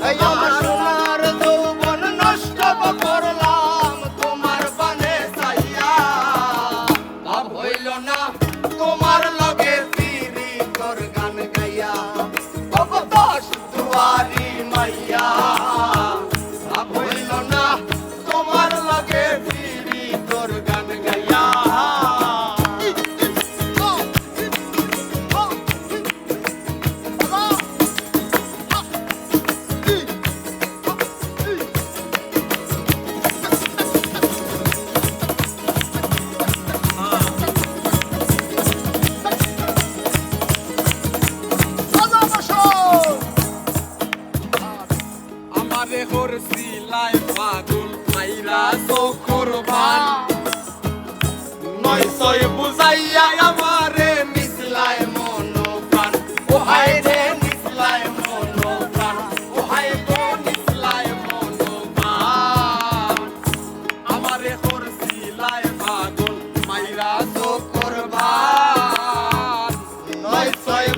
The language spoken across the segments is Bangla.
Hey, I'm a sonar, no one, no stop, বাগুন খাইরা চকুর ভান নয় ছয় বুঝাইয়া আমারে নিসলায় মন প্রাণ ও হায় রে নিসলায় মন প্রাণ ও হায় গো নিসলায় মন প্রাণ আমারে হর মাইরা চকুর ভান নয় ছয়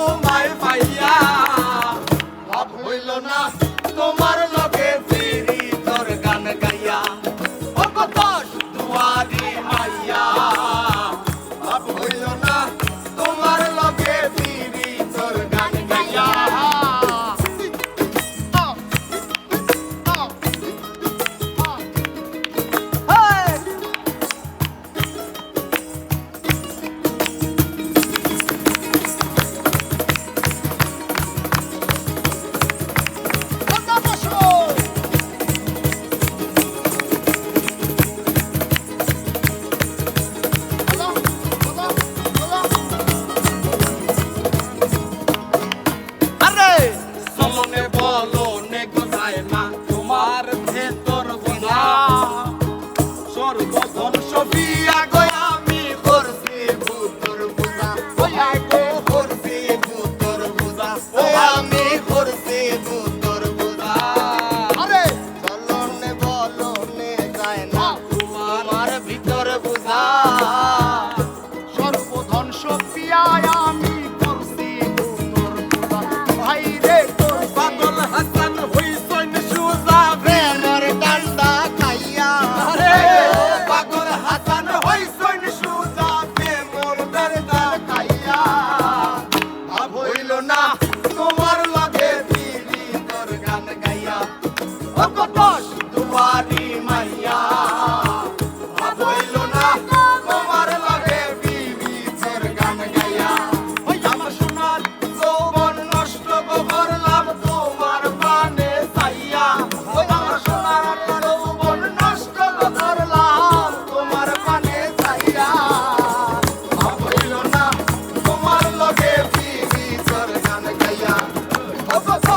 তোমায় পাইয়া 呀呀。好棒